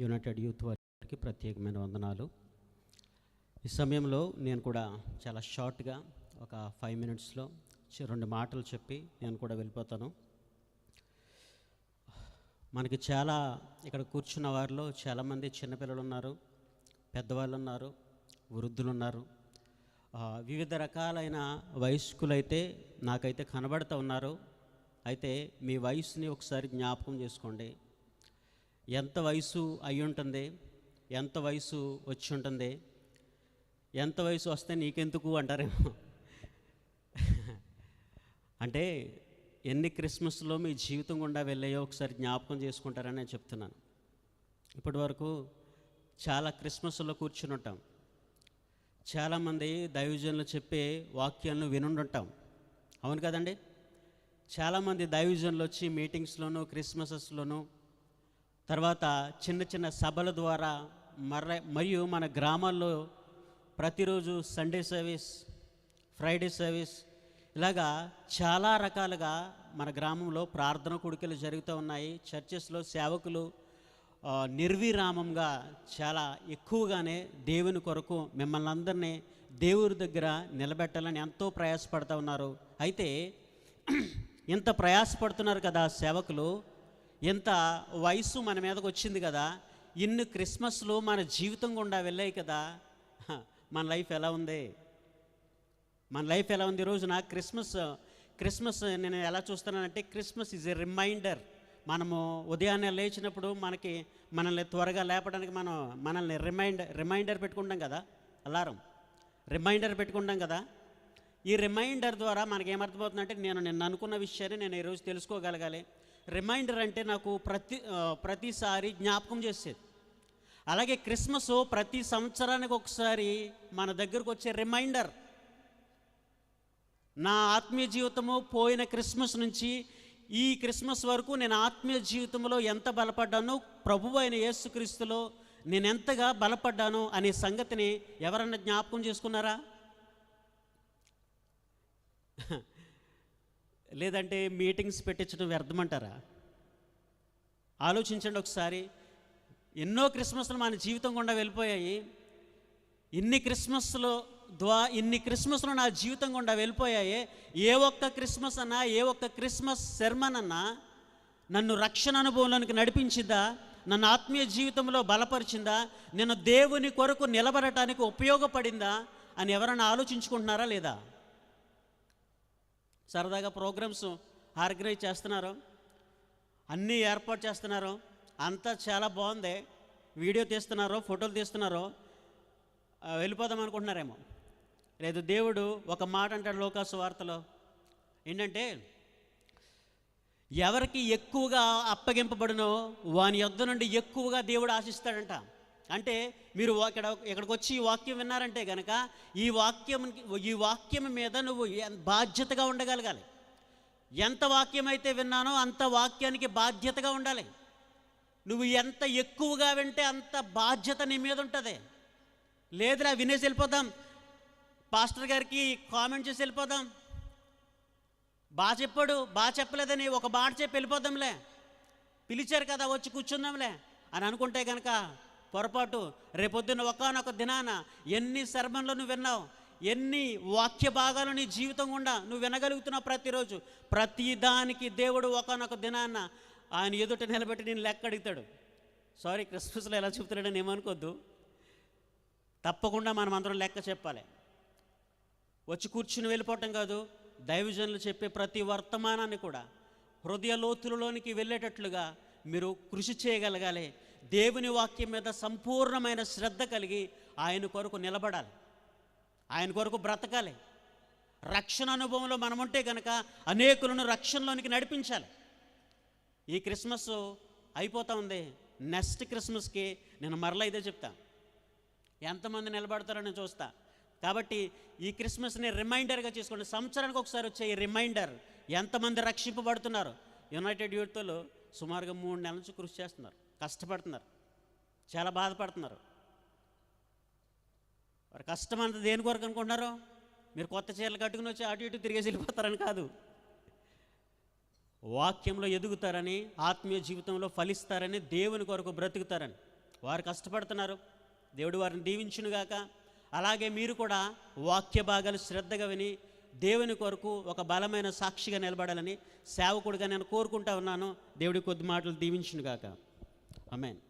United youth వారికి ప్రత్యేకమైన వందనాలు. ఈ సమయంలో నేను కూడా చాలా షార్ట్గా ఒక ఫైవ్ మినిట్స్లో చి- రెండు మాటలు చెప్పి నేను కూడా వెళ్ళిపోతాను. మనకి చాలా ఇక్కడ కూర్చున్న వారిలో చాలామంది చిన్నపిల్లలు ఉన్నారు పెద్దవాళ్ళు ఉన్నారు వృద్ధులు ఉన్నారు. వివిధ రకాలైన వయస్కులైతే నాకైతే కనబడుతూ ఉన్నారు. అయితే మీ వయసుని ఒకసారి జ్ఞాపకం చేసుకోండి. ఎంత వయసు అయి ఉంటుంది ఎంత వయసు వచ్చి ఉంటుంది ఎంత వయసు వస్తే నీకెందుకు అంటారేమో? అంటే ఎన్ని క్రిస్మస్లో మీ జీవితం గుండా వెళ్ళాయో ఒకసారి జ్ఞాపకం చేసుకుంటారని నేను చెప్తున్నాను. ఇప్పటి వరకు చాలా క్రిస్మస్లో కూర్చుని ఉంటాం చాలామంది దైవజనులు చెప్పే వాక్యాలను వినుండుంటాం. అవును కదండి? చాలామంది దైవజనులు వచ్చి మీటింగ్స్లోనూ క్రిస్మసెస్లోనూ తర్వాత చిన్న చిన్న సభల ద్వారా మర్ర మరియు మన గ్రామాల్లో ప్రతిరోజు సండే సర్వీస్ ఫ్రైడే సర్వీస్ ఇలాగా చాలా రకాలుగా మన గ్రామంలో ప్రార్థన కొడుకులు జరుగుతూ ఉన్నాయి. చర్చెస్లో సేవకులు నిర్విరామంగా చాలా ఎక్కువగానే దేవుని కొరకు మిమ్మల్ని అందరినీ దేవుడి దగ్గర నిలబెట్టాలని ఎంతో ప్రయాసపడుతూ ఉన్నారు. అయితే ఇంత ప్రయాసపడుతున్నారు కదా సేవకులు ఇంత వయసు మన మీదకి వచ్చింది కదా ఇన్ని క్రిస్మస్లు మన జీవితం గుండా వెళ్ళాయి కదా మన లైఫ్ ఎలా ఉంది? మన లైఫ్ ఎలా ఉంది ఈరోజు నా క్రిస్మస్ క్రిస్మస్ నేను ఎలా చూస్తున్నానంటే క్రిస్మస్ ఈజ్ ఎ రిమైండర్. మనము ఉదయాన్నే లేచినప్పుడు మనకి మనల్ని త్వరగా లేపడానికి మనం మనల్ని రిమైండ్ రిమైండర్ పెట్టుకుంటాం కదా అలారం. రిమైండర్ పెట్టుకుంటాం కదా. ఈ రిమైండర్ ద్వారా మనకి ఏమర్థమవుతుందంటే నేను నిన్న అనుకున్న విషయాన్ని నేను ఈరోజు తెలుసుకోగలగాలి. రిమైండర్ అంటే నాకు ప్రతి ప్రతిసారి జ్ఞాపకం చేసేది. అలాగే క్రిస్మస్ ప్రతి సంవత్సరానికి ఒకసారి మన దగ్గరకు వచ్చే రిమైండర్. నా ఆత్మీయ జీవితము పోయిన క్రిస్మస్ నుంచి ఈ క్రిస్మస్ వరకు నేను ఆత్మీయ జీవితంలో ఎంత బలపడ్డానో ప్రభు అయిన యేసుక్రీస్తులో నేను ఎంతగా బలపడ్డాను అనే సంగతిని ఎవరన్నా జ్ఞాపకం చేసుకున్నారా? లేదంటే మీటింగ్స్ పెట్టించడం వ్యర్థమంటారా? ఆలోచించండి ఒకసారి. ఎన్నో క్రిస్మస్లు మన జీవితం గుండా వెళ్ళిపోయాయి. ఇన్ని క్రిస్మస్లో ద్వా ఇన్ని క్రిస్మస్లు నా జీవితం గుండా వెళ్ళిపోయాయి. ఏ ఒక్క క్రిస్మస్ అన్నా ఏ ఒక్క క్రిస్మస్ శర్మన్ అన్నా నన్ను రక్షణ అనుభవంలోనికి నడిపించిందా? నన్ను ఆత్మీయ జీవితంలో బలపరిచిందా? నేను దేవుని కొరకు నిలబడటానికి ఉపయోగపడిందా? అని ఎవరైనా ఆలోచించుకుంటున్నారా లేదా? సరదాగా ప్రోగ్రామ్స్ ఆర్గనైజ్ చేస్తున్నారు. అన్నీ ఏర్పాటు చేస్తున్నారు. అంతా చాలా బాగుంది. వీడియో తీస్తున్నారు ఫోటోలు తీస్తున్నారు. వెళ్ళిపోదాం అనుకుంటున్నారేమో. లేదు దేవుడు ఒక మాట అంటాడు లోకాసు వార్తలో. ఏంటంటే ఎవరికి ఎక్కువగా అప్పగింపబడినో వాని యొద్ద నుండి ఎక్కువగా దేవుడు ఆశిస్తాడంట. అంటే మీరు ఇక్కడ ఇక్కడికి వచ్చి ఈ వాక్యం విన్నారంటే కనుక ఈ వాక్యం ఈ వాక్యం మీద నువ్వు బాధ్యతగా ఉండగలగాలి. ఎంత వాక్యం అయితే విన్నానో అంత వాక్యానికి బాధ్యతగా ఉండాలి. నువ్వు ఎంత ఎక్కువగా వింటే అంత బాధ్యత నీ మీద ఉంటుంది. లేదురా వినేసి వెళ్ళిపోదాం. పాస్టర్ గారికి కామెంట్ చేసి వెళ్ళిపోదాం. బాగా చెప్పాడు బాగా చెప్పలేదని ఒక మాట చెప్పి వెళ్ళిపోదాంలే. పిలిచారు కదా వచ్చి కూర్చుందాంలే అని అనుకుంటే కనుక పొరపాటు రేపొద్దున ఒకనొక దినాన ఎన్ని శర్మంలో నువ్వు విన్నావు ఎన్ని వాక్య భాగాలు నీ జీవితం గుండా నువ్వు వినగలుగుతున్నావు ప్రతిరోజు ప్రతి దానికి దేవుడు ఒకనొక దినాన ఆయన ఎదుట నిలబెట్టి నేను లెక్క అడుగుతాడు. సారీ క్రిస్మస్లో ఎలా చెప్తున్నాడని ఏమనుకోద్దు. తప్పకుండా మనం అందరం లెక్క చెప్పాలి. వచ్చి కూర్చుని వెళ్ళిపోవటం కాదు దైవజనులు చెప్పే ప్రతి వర్తమానాన్ని కూడా హృదయ లోతులలోనికి వెళ్ళేటట్లుగా మీరు కృషి చేయగలగాలి. దేవుని వాక్యం మీద సంపూర్ణమైన శ్రద్ధ కలిగి ఆయన కొరకు నిలబడాలి. ఆయన కొరకు బ్రతకాలి. రక్షణ అనుభవంలో మనం ఉంటే కనుక అనేకులను రక్షణలోనికి నడిపించాలి. ఈ క్రిస్మస్ అయిపోతూ ఉంది. నెక్స్ట్ క్రిస్మస్కి నేను మరలా ఇదే చెప్తాను ఎంతమంది నిలబడతారో చూస్తా. కాబట్టి ఈ క్రిస్మస్ని రిమైండర్గా చేసుకోండి. సంవత్సరానికి ఒకసారి వచ్చే ఈ రిమైండర్ ఎంతమంది రక్షింపబడుతున్నారు? యునైటెడ్ యూత్లో సుమారుగా మూడు నెలల నుంచి కృషి చేస్తున్నారు. కష్టపడుతున్నారు. చాలా బాధపడుతున్నారు. వారి కష్టం అంత దేని కొరకు అనుకుంటున్నారు? మీరు కొత్త చీరలు కట్టుకుని వచ్చి అటు ఇటు తిరిగేసి వెళ్ళిపోతారని కాదు. వాక్యంలో ఎదుగుతారని ఆత్మీయ జీవితంలో ఫలిస్తారని దేవుని కొరకు బ్రతుకుతారని. వారు కష్టపడుతున్నారు. దేవుడు వారిని దీవించునుగాక. అలాగే మీరు కూడా వాక్య భాగాలు శ్రద్ధగా విని దేవుని కొరకు ఒక బలమైన సాక్షిగా నిలబడాలని సేవకుడిగా నేను కోరుకుంటా ఉన్నాను. దేవుడి కొద్ది మాటలు దీవించునుగాక. Amen.